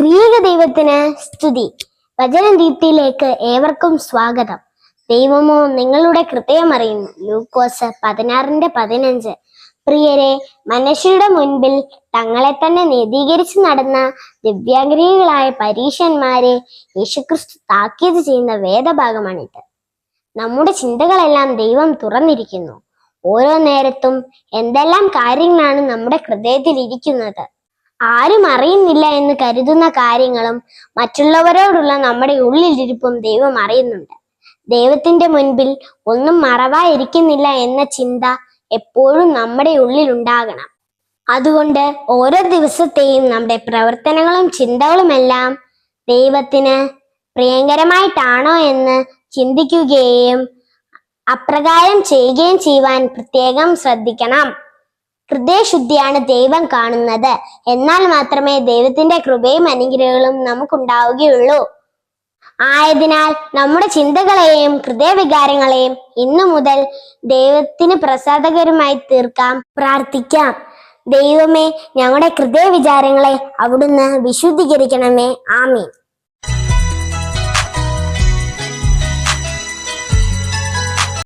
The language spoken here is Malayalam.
ത്രിയേക ദൈവത്തിന് സ്തുതി. വചന ദീപ്തിയിലേക്ക് ഏവർക്കും സ്വാഗതം. ദൈവമോ നിങ്ങളുടെ ഹൃദയം അറിയുന്നു. ലൂക്കോസ് പതിനാറിന്റെ പതിനഞ്ച്. പ്രിയരെ മനുഷ്യരുടെ മുൻപിൽ തങ്ങളെ തന്നെ നീതീകരിച്ച് നടന്ന ദിവ്യാഗ്രഹികളായ പരീഷന്മാരെ യേശുക്രിസ്തു താക്കീത് ചെയ്യുന്ന വേദഭാഗമാണിത്. നമ്മുടെ ചിന്തകളെല്ലാം ദൈവം തുറന്നിരിക്കുന്നു. ഓരോ നേരത്തും എന്തെല്ലാം കാര്യങ്ങളാണ് നമ്മുടെ ഹൃദയത്തിൽ ഇരിക്കുന്നത്? ആരും അറിയുന്നില്ല എന്ന് കരുതുന്ന കാര്യങ്ങളും മറ്റുള്ളവരോടുള്ള നമ്മുടെ ഉള്ളിലിരിപ്പും ദൈവം അറിയുന്നുണ്ട്. ദൈവത്തിന്റെ മുൻപിൽ ഒന്നും മറവായിരിക്കുന്നില്ല എന്ന ചിന്ത എപ്പോഴും നമ്മുടെ ഉള്ളിൽ ഉണ്ടാകണം അതുകൊണ്ട് ഓരോ ദിവസത്തെയും നമ്മുടെ പ്രവർത്തനങ്ങളും ചിന്തകളുമെല്ലാം ദൈവത്തിന് പ്രിയങ്കരമായിട്ടാണോ എന്ന് ചിന്തിക്കുകയും അപ്രകാരം ചെയ്യുകയും ചെയ്യുവാൻ പ്രത്യേകം ശ്രദ്ധിക്കണം. ഹൃദയശുദ്ധിയാണ് ദൈവം കാണുന്നത്. എന്നാൽ മാത്രമേ ദൈവത്തിന്റെ കൃപയും അനുഗ്രഹങ്ങളും നമുക്കുണ്ടാവുകയുള്ളൂ. ആയതിനാൽ നമ്മുടെ ചിന്തകളെയും ഹൃദയവികാരങ്ങളെയും ഇന്നു മുതൽ ദൈവത്തിന് പ്രസാദകരമായി തീർക്കാം പ്രാർത്ഥിക്കാം. ദൈവമേ ഞങ്ങളുടെ ഹൃദയ വിചാരങ്ങളെ അവിടുന്ന് വിശുദ്ധീകരിക്കണമേ. ആമീൻ.